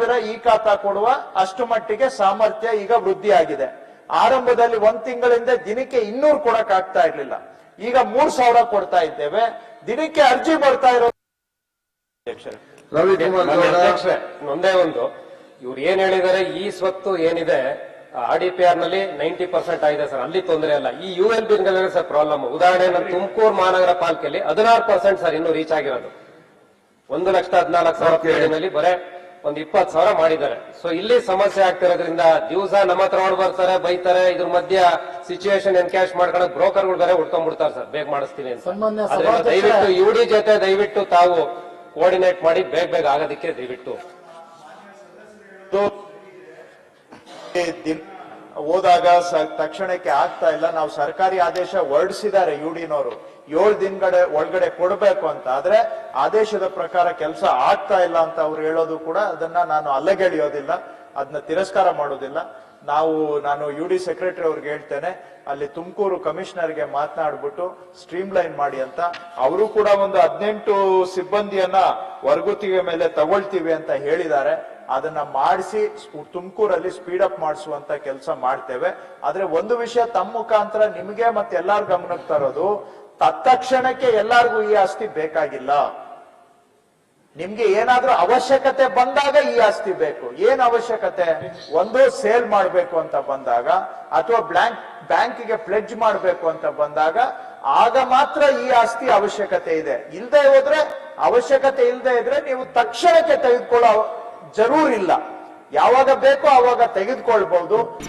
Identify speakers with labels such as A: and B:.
A: ಸಾವಿರ ಈ ಖಾತಾ ಕೊಡುವ ಅಷ್ಟು ಮಟ್ಟಿಗೆ ಸಾಮರ್ಥ್ಯ ಈಗ ವೃದ್ಧಿ ಆಗಿದೆ ಆರಂಭದಲ್ಲಿ ಒಂದ್ ತಿಂಗಳಿಂದ ದಿನಕ್ಕೆ ಇನ್ನೂರು ಕೊಡಕ್ ಆಗ್ತಾ ಇರ್ಲಿಲ್ಲ. ಈಗ ಮೂರ್ ಸಾವಿರ ಕೊಡ್ತಾ ಇದ್ದೇವೆ. ದಿನಕ್ಕೆ ಅರ್ಜಿ ಬರ್ತಾ ಇರೋ
B: ಒಂದೇ ಒಂದು. ಇವ್ರು ಏನ್ ಹೇಳಿದಾರೆ ಈ ಸ್ವತ್ತು ಏನಿದೆ? ಆರ್ ಡಿ ಪಿ ಆರ್ನಲ್ಲಿ ನೈಂಟಿ ಪರ್ಸೆಂಟ್ ಆಗಿದೆ ಸರ್. ಅಲ್ಲಿ ತೊಂದರೆ ಅಲ್ಲ ಈ U L B sir problem. ಉದಾಹರಣೆ ನಮ್ಮ ತುಮಕೂರು ಮಹಾನಗರ ಪಾಲಿಕೆಯಲ್ಲಿ ಹದಿನಾರು ಪರ್ಸೆಂಟ್ ಸರ್ ಇನ್ನು ರೀಚ್ ಆಗಿರೋದು. ಒಂದು ಲಕ್ಷದ ಹದಿನಾಲ್ಕು ಸಾವಿರ ಬರೇ ಒಂದ್ ಇಪ್ಪತ್ ಸಾವಿರ ಮಾಡಿದ್ದಾರೆ. ಸೊ ಇಲ್ಲಿ ಸಮಸ್ಯೆ ಆಗ್ತಿರೋದ್ರಿಂದ ದಿವಸ ನಮ್ಮ ಹತ್ರ ಬರ್ತಾರೆ ಬೈತಾರೆ ಇದ್ರ ಮಧ್ಯ ಸಿಚುವೇಶನ್ ಎನ್ಕ್ಯಾಶ್ ಮಾಡ್ಕೊಳಕ್ ಬ್ರೋಕರ್ಗಳು ಬೇರೆ ಉಟ್ಕೊಂಡ್ಬಿಡ್ತಾರೆ ಸರ್. ಬೇಗ ಮಾಡಿಸ್ತೀನಿ ಅಂತ.
A: ಯು
B: ಡಿ
A: ಸಭಾಧ್ಯಕ್ಷರೇ.
B: ದಯವಿಟ್ಟು ಯುಡಿ ಜೊತೆ ದಯವಿಟ್ಟು ತಾವು ಕೋಆರ್ಡಿನೇಟ್ ಮಾಡಿ ಬೇಗ ಬೇಗ ಆಗೋದಕ್ಕೆ ದಯವಿಟ್ಟು.
A: ಹೋದಾಗ ಸ- ತಕ್ಷಣಕ್ಕೆ ಆಗ್ತಾ ಇಲ್ಲ. ನಾವು ಸರ್ಕಾರಿ ಆದೇಶ ಹೊರಡಿಸಿದ್ದಾರೆ ಯುಡಿನವರು ಏಳು ದಿನಗಡೆ ಒಳಗಡೆ ಕೊಡಬೇಕು ಅಂತ. ಆದ್ರೆ ಆದೇಶದ ಪ್ರಕಾರ ಕೆಲಸ ಆಗ್ತಾ ಇಲ್ಲ ಅಂತ ಅವ್ರು ಹೇಳೋದು ಕೂಡ ಅದನ್ನ ನಾನು ಅಲ್ಲಗೆಳೆಯೋದಿಲ್ಲ. ಅದನ್ನ ತಿರಸ್ಕಾರ ಮಾಡೋದಿಲ್ಲ. ನಾವು, ನಾನು ಯು ಡಿ ಸೆಕ್ರೆಟರಿ ಅವ್ರಿಗೆ ಹೇಳ್ತೇನೆ, ಅಲ್ಲಿ ತುಮಕೂರು ಕಮಿಷನರ್ಗೆ ಮಾತನಾಡ್ಬಿಟ್ಟು ಸ್ಟ್ರೀಮ್ ಲೈನ್ ಮಾಡಿ ಅಂತ. ಅವರು ಕೂಡ ಒಂದು ಹದಿನೆಂಟು ಸಿಬ್ಬಂದಿಯನ್ನ ವರ್ಗುತಿಗೆ ಮೇಲೆ ತಗೊಳ್ತೀವಿ ಅಂತ ಹೇಳಿದ್ದಾರೆ. ಅದನ್ನ ಮಾಡಿಸಿ ತುಮಕೂರಲ್ಲಿ ಸ್ಪೀಡ್ ಅಪ್ ಮಾಡಿಸುವಂತ ಕೆಲಸ ಮಾಡ್ತೇವೆ. ಆದ್ರೆ ಒಂದು ವಿಷಯ ತಮ್ಮ ಮುಖಾಂತರ ನಿಮಗೆ ಮತ್ತೆ ಎಲ್ಲಾರು ಗಮನಕ್ಕೆ ತರೋದು, ತತ್ಕ್ಷಣಕ್ಕೆ ಎಲ್ಲಾರ್ಗೂ ಈ ಆಸ್ತಿ ಬೇಕಾಗಿಲ್ಲ. ನಿಮ್ಗೆ ಏನಾದ್ರೂ ಅವಶ್ಯಕತೆ ಬಂದಾಗ ಈ ಆಸ್ತಿ ಬೇಕು. ಏನ್ ಅವಶ್ಯಕತೆ? ಒಂದು ಸೇಲ್ ಮಾಡಬೇಕು ಅಂತ ಬಂದಾಗ, ಅಥವಾ ಬ್ಯಾಂಕ್ ಬ್ಯಾಂಕಿಗೆ ಫ್ಲೆಡ್ಜ್ ಮಾಡಬೇಕು ಅಂತ ಬಂದಾಗ, ಆಗ ಮಾತ್ರ ಈ ಆಸ್ತಿ ಅವಶ್ಯಕತೆ ಇದೆ. ಇಲ್ದೇ ಹೋದ್ರೆ, ಅವಶ್ಯಕತೆ ಇಲ್ಲದೆ ಇದ್ರೆ ನೀವು ತಕ್ಷಣಕ್ಕೆ ತೆಗೆದುಕೊಳ್ಳೋ ಜರೂರಿಲ್ಲ. ಯಾವಾಗ ಬೇಕೋ ಆವಾಗ ತೆಗೆದುಕೊಳ್ಬಹುದು.